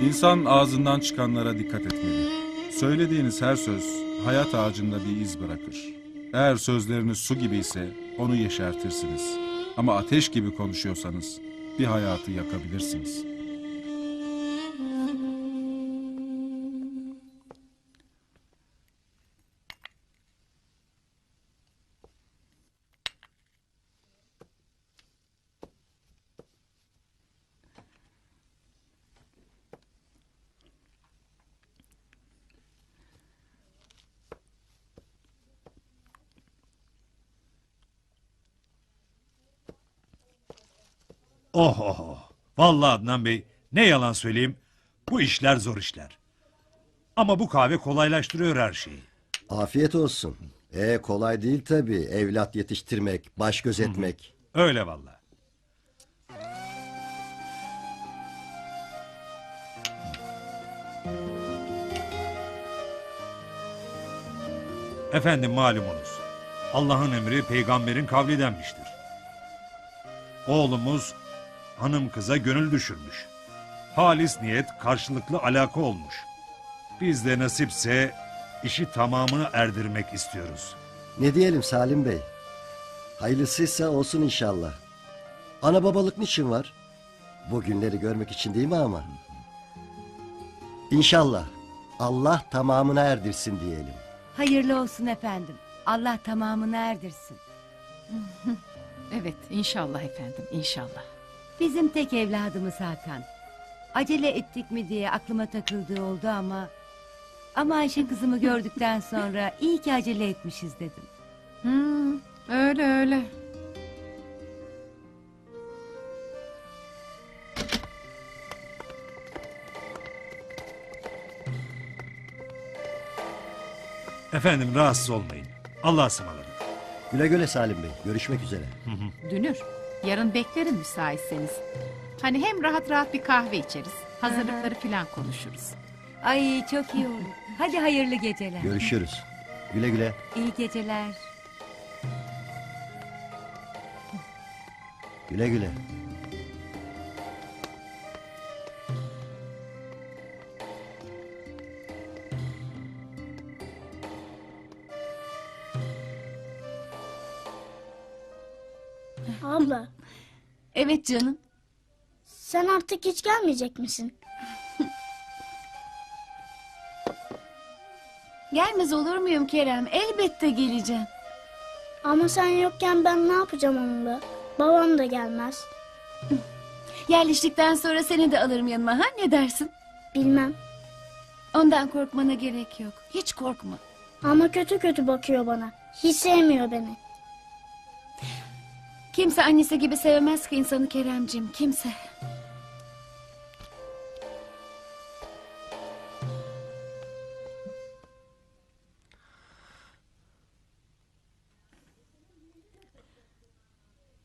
İnsan ağzından çıkanlara dikkat etmeli. Söylediğiniz her söz hayat ağacında bir iz bırakır. Eğer sözleriniz su gibi ise onu yeşertirsiniz. Ama ateş gibi konuşuyorsanız bir hayatı yakabilirsiniz. Oh oh oh. Vallahi Adnan Bey ne yalan söyleyeyim bu işler zor işler. Ama bu kahve kolaylaştırıyor her şeyi. Afiyet olsun. E kolay değil tabii evlat yetiştirmek, baş gözetmek. Öyle vallahi. Efendim malumunuz. Allah'ın emri peygamberin kavli denmiştir. Oğlumuz hanım kıza gönül düşürmüş. Halis niyet karşılıklı alaka olmuş. Biz de nasipse işi tamamını erdirmek istiyoruz. Ne diyelim Salim Bey? Hayırlısıysa olsun inşallah. Ana babalık niçin var? Bu günleri görmek için değil mi ama? İnşallah. Allah tamamına erdirsin diyelim. Hayırlı olsun efendim. Allah tamamını erdirsin. Evet inşallah efendim inşallah. Bizim tek evladımız Hakan. Acele ettik mi diye aklıma takıldığı oldu ama... Ama Ayşe kızımı gördükten sonra iyi ki acele etmişiz dedim. Hmm, öyle öyle. Efendim rahatsız olmayın. Allah'a ısmarladık. Güle güle Salim Bey. Görüşmek üzere. Dünür yarın beklerim müsaitseniz. Hani hem rahat rahat bir kahve içeriz. Hazırlıkları filan konuşuruz. Ay çok iyi olur. Hadi hayırlı geceler. Görüşürüz. Güle güle. İyi geceler. Güle güle. Evet canım. sen artık hiç gelmeyecek misin? Gelmez olur muyum Kerem? Elbette geleceğim. Ama sen yokken ben ne yapacağım onunla? Babam da gelmez. Yerleştikten sonra seni de alırım yanıma ha ne dersin? Bilmem. Ondan korkmana gerek yok. Hiç korkma. Ama kötü kötü bakıyor bana. Hiç sevmiyor beni. Kimse annesi gibi sevmez ki insanı Keremcim. Kimse.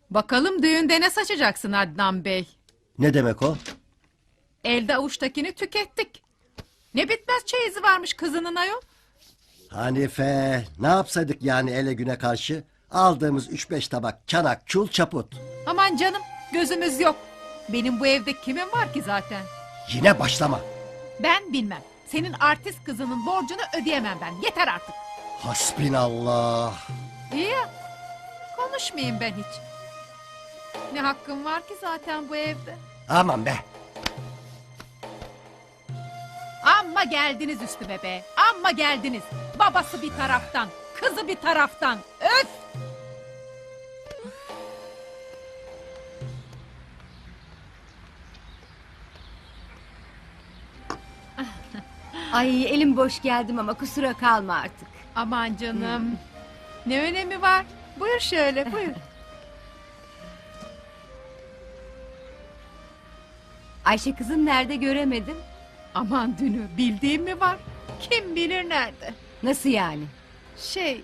Bakalım düğünde ne saçacaksın Adnan Bey? Ne demek o? Elde avuçtakini tükettik. Ne bitmez çeyizi varmış kızının ayol. Hanife, ne yapsaydık yani ele güne karşı? Aldığımız üç beş tabak çanak, çul, çaput. Aman canım gözümüz yok. Benim bu evde kimin var ki zaten? Yine başlama. Ben bilmem. Senin artist kızının borcunu ödeyemem ben. Yeter artık. Hasbinallah. İyi ya. Konuşmayayım ben hiç. Ne hakkım var ki zaten bu evde? Aman be. Amma geldiniz üstüme be. Amma geldiniz. Babası bir taraftan, kızı bir taraftan. Öf! Ay elim boş geldim ama kusura kalma artık. Aman canım. Ne önemi var? Buyur şöyle buyur. Ayşe kızım nerede göremedim. Aman dünü bildiğim mi var? Kim bilir nerede? Nasıl yani? Şey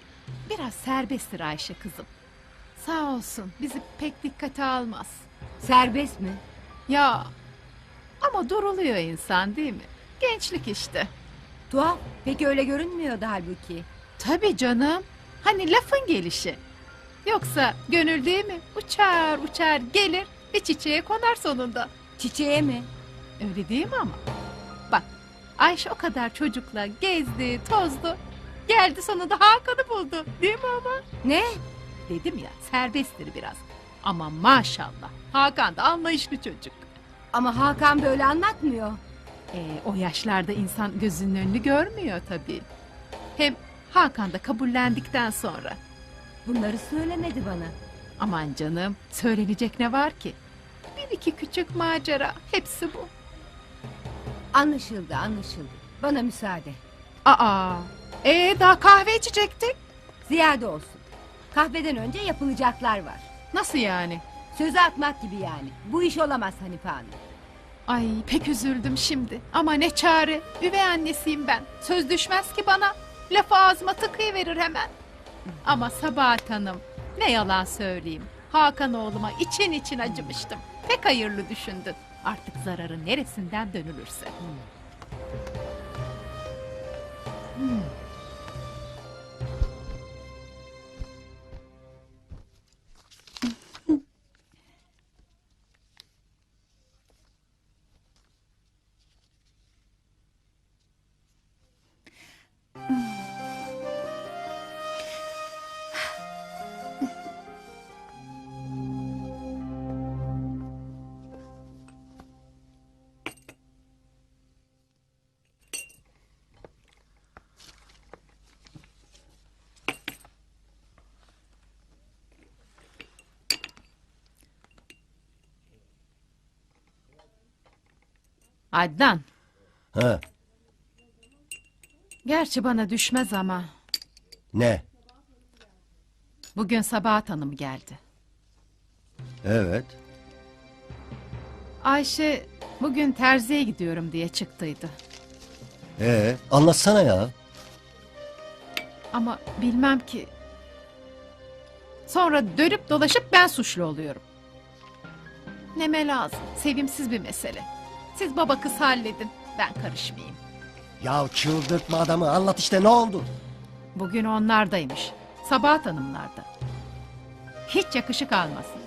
biraz serbesttir Ayşe kızım. Sağ olsun bizi pek dikkate almaz. Serbest mi? Ya ama duruluyor insan değil mi? Gençlik işte. Tuhaf. Peki öyle görünmüyordu halbuki. Tabii canım. Hani lafın gelişi. Yoksa gönül değil mi? Uçar uçar gelir Bir çiçeğe konar sonunda. Çiçeğe mi? Öyle değil mi ama? Bak Ayşe o kadar çocukla gezdi, tozdu. Geldi sonunda Hakan'ı buldu. Değil mi ama? Ne? Dedim ya serbesttir biraz. Ama maşallah Hakan da anlayışlı çocuk. Ama Hakan böyle anlatmıyor. Ee, o yaşlarda insan gözünün önünü görmüyor tabii. Hem Hakan da kabullendikten sonra. Bunları söylemedi bana. Aman canım söylenecek ne var ki? Bir iki küçük macera hepsi bu. Anlaşıldı anlaşıldı. Bana müsaade. Aa, ee daha kahve içecektik. Ziyade olsun. Kahveden önce yapılacaklar var. Nasıl yani? Sözü atmak gibi yani. Bu iş olamaz Hanife Hanım. Ay pek üzüldüm şimdi. Ama ne çare. Üvey annesiyim ben. Söz düşmez ki bana. Lafı ağzıma tıkayıverir hemen. Ama Sabahat Hanım ne yalan söyleyeyim. Hakan oğluma için için acımıştım. Pek hayırlı düşündün. Artık zararı neresinden dönülürse. Adnan. Ha, Gerçi bana düşmez ama. ne? Bugün Sabahat Hanım geldi. Evet. Ayşe bugün terziye gidiyorum diye çıktıydı. Ee, anlatsana ya. Ama bilmem ki. Sonra dönüp dolaşıp ben suçlu oluyorum. Neme lazım. Sevimsiz bir mesele. Siz baba kız halledin. Ben karışmayayım. Ya çıldırtma adamı anlat işte ne oldu? Bugün onlardaymış. Sabahat hanımlarda. Hiç yakışık almasın.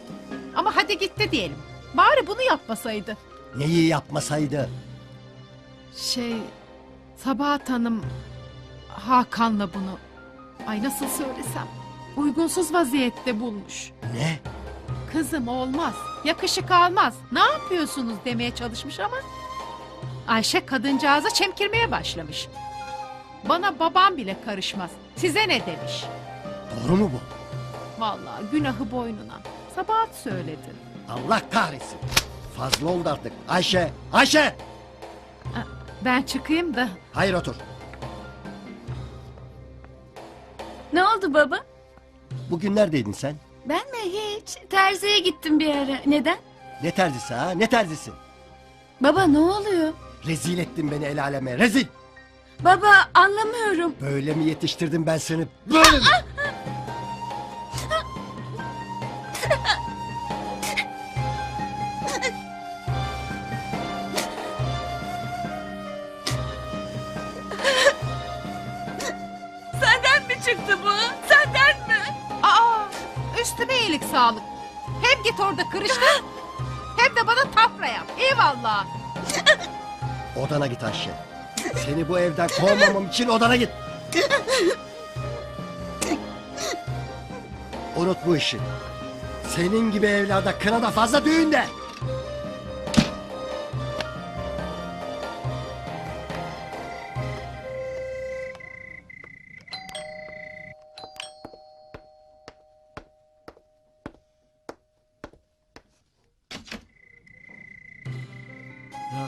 Ama hadi gitti diyelim. Bari bunu yapmasaydı. Neyi yapmasaydı? Şey... Sabahat hanım... Hakan'la bunu... Ay nasıl söylesem... Uygunsuz vaziyette bulmuş. Ne? Kızım olmaz. Yakışık almaz. Ne yapıyorsunuz demeye çalışmış ama... Ayşe kadıncağıza çemkirmeye başlamış. Bana babam bile karışmaz. Size ne demiş? Doğru mu bu? Vallahi günahı boynuna. Sabahat söyledi. Allah kahretsin. Fazla oldu artık. Ayşe, Ayşe! Ben çıkayım da Hayır otur. Ne oldu baba? Bugün neredeydin sen? Ben mi hiç? Terziye gittim bir ara. Neden? Ne terzisi ha? Ne terzisi? Baba ne oluyor? Rezil ettin beni el aleme. Rezil! Baba anlamıyorum. Böyle mi yetiştirdim ben seni? Böyle mi? Senden mi orada kırıştır, hem de bana tafra yap. Eyvallah. Odana git Ayşe. Seni bu evden kovmamam için odana git. Unut bu işi. Senin gibi evlarda kına da fazla düğün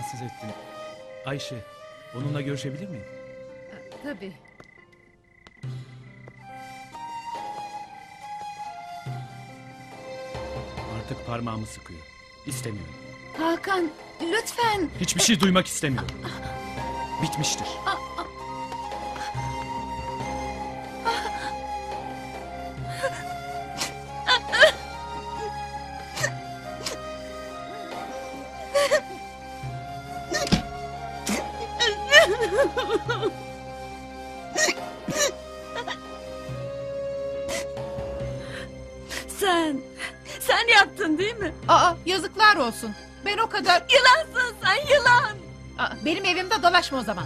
Rahatsız ettim. Ayşe, onunla görüşebilir miyim? Tabii. Artık parmağımı sıkıyor. İstemiyorum. Hakan lütfen. Hiçbir şey duymak istemiyorum. Bitmiştir. Sen. Aa yazıklar olsun. Ben o kadar... Yılansın sen yılan. Aa, benim evimde dolaşma o zaman.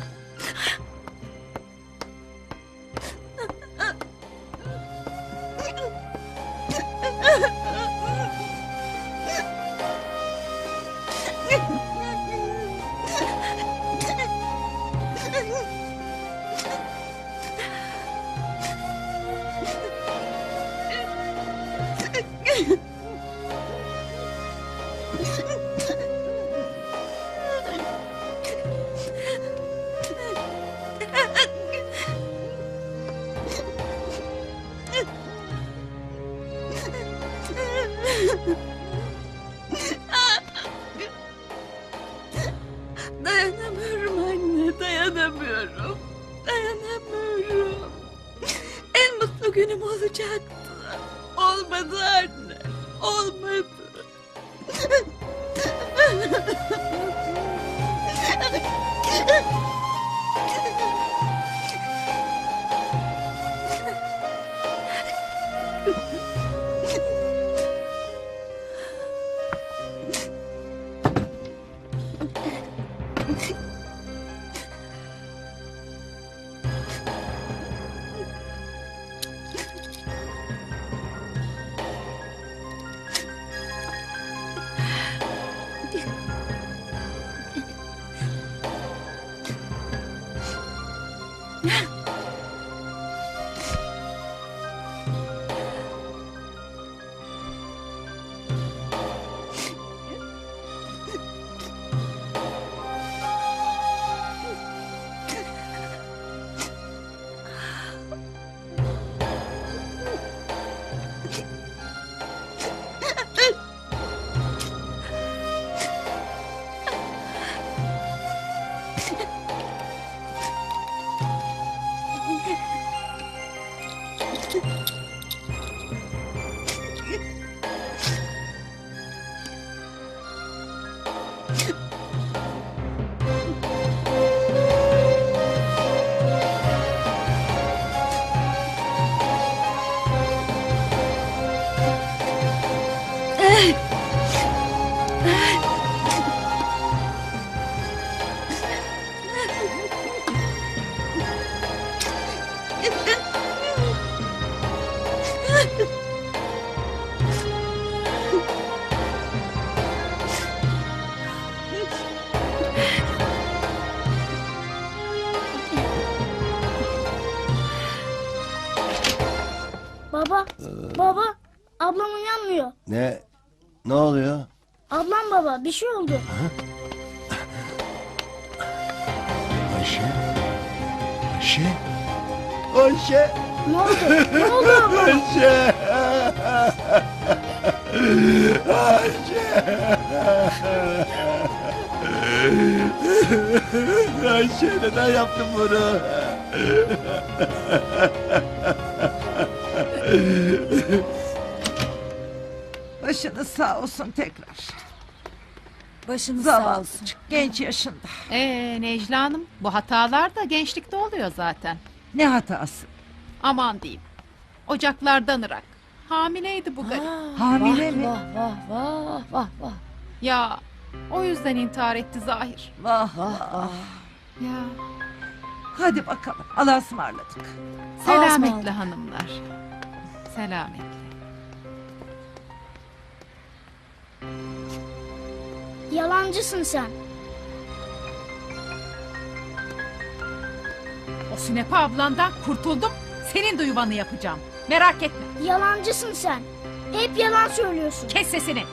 Olacaktı. Olmadı anne, olmadı. Ablam baba, bir şey oldu. Ayşe? Ayşe? Ayşe! Ne oldu? Ne oldu abla? Ayşe! Ayşe! Ayşe neden yaptın bunu? Başınız sağ olsun tekrar. Başımız sağ olsun. Zavallıcık genç yaşında. Ee Necla Hanım bu hatalar da gençlikte oluyor zaten. Ne hatası? Aman diyeyim. Ocaklardan ırak. Hamileydi bu garip. Hamile mi? Vah vah vah vah vah. Ya o yüzden intihar etti Zahir. Vah vah. Ya Hadi bakalım. Allah'a ısmarladık. selametle hanımlar. Selametle. Yalancısın sen. O Sünepe ablandan kurtuldum. Senin de yuvanı yapacağım. Merak etme. Yalancısın sen. Hep yalan söylüyorsun. Kes sesini.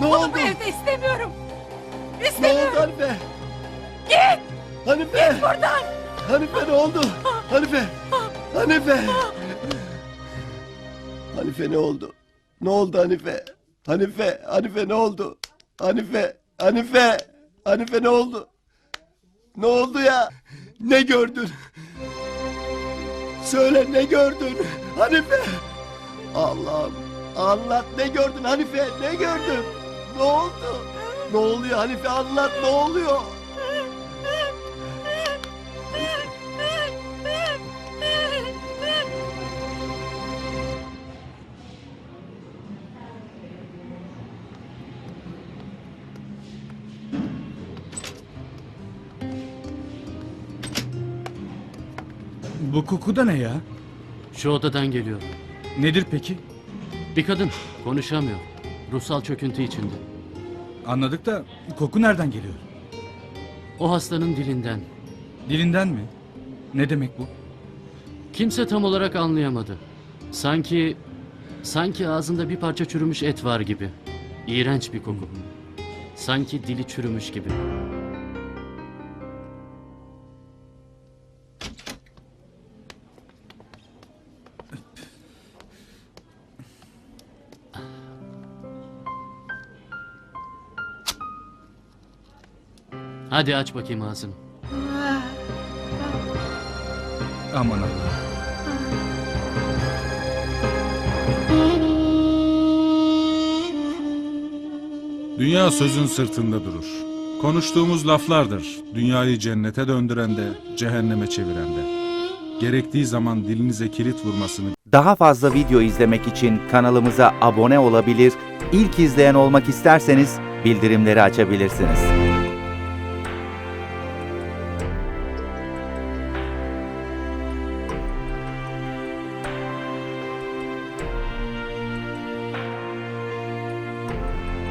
Ne Bunu oldu? bu evde istemiyorum. Ne oldu. Hanife? Git. Hanife! Buradan. Hanife ne oldu? Hanife! Hanife! Hanife ne oldu? Ne oldu Hanife? Hanife, Hanife ne oldu? Hanife, Hanife, Hanife ne oldu? Ne oldu ya? Ne gördün? Söyle ne gördün? Hanife! Allah'ım anlat ne gördün Hanife? Ne gördün? Ne oldu? Ne oluyor Hanife anlat ne oluyor? Bu koku da ne ya? Şu odadan geliyor. Nedir peki? Bir kadın konuşamıyor. Ruhsal çöküntü içinde. Anladık da koku nereden geliyor? O hastanın dilinden. Dilinden mi? Ne demek bu? Kimse tam olarak anlayamadı. Sanki sanki ağzında bir parça çürümüş et var gibi. İğrenç bir koku. Sanki dili çürümüş gibi. Hadi aç bakayım ağzını. Aman Allah. Dünya sözün sırtında durur. Konuştuğumuz laflardır. Dünyayı cennete döndüren de, cehenneme çeviren de. Gerektiği zaman dilinize kilit vurmasını Daha fazla video izlemek için kanalımıza abone olabilir, ilk izleyen olmak isterseniz bildirimleri açabilirsiniz.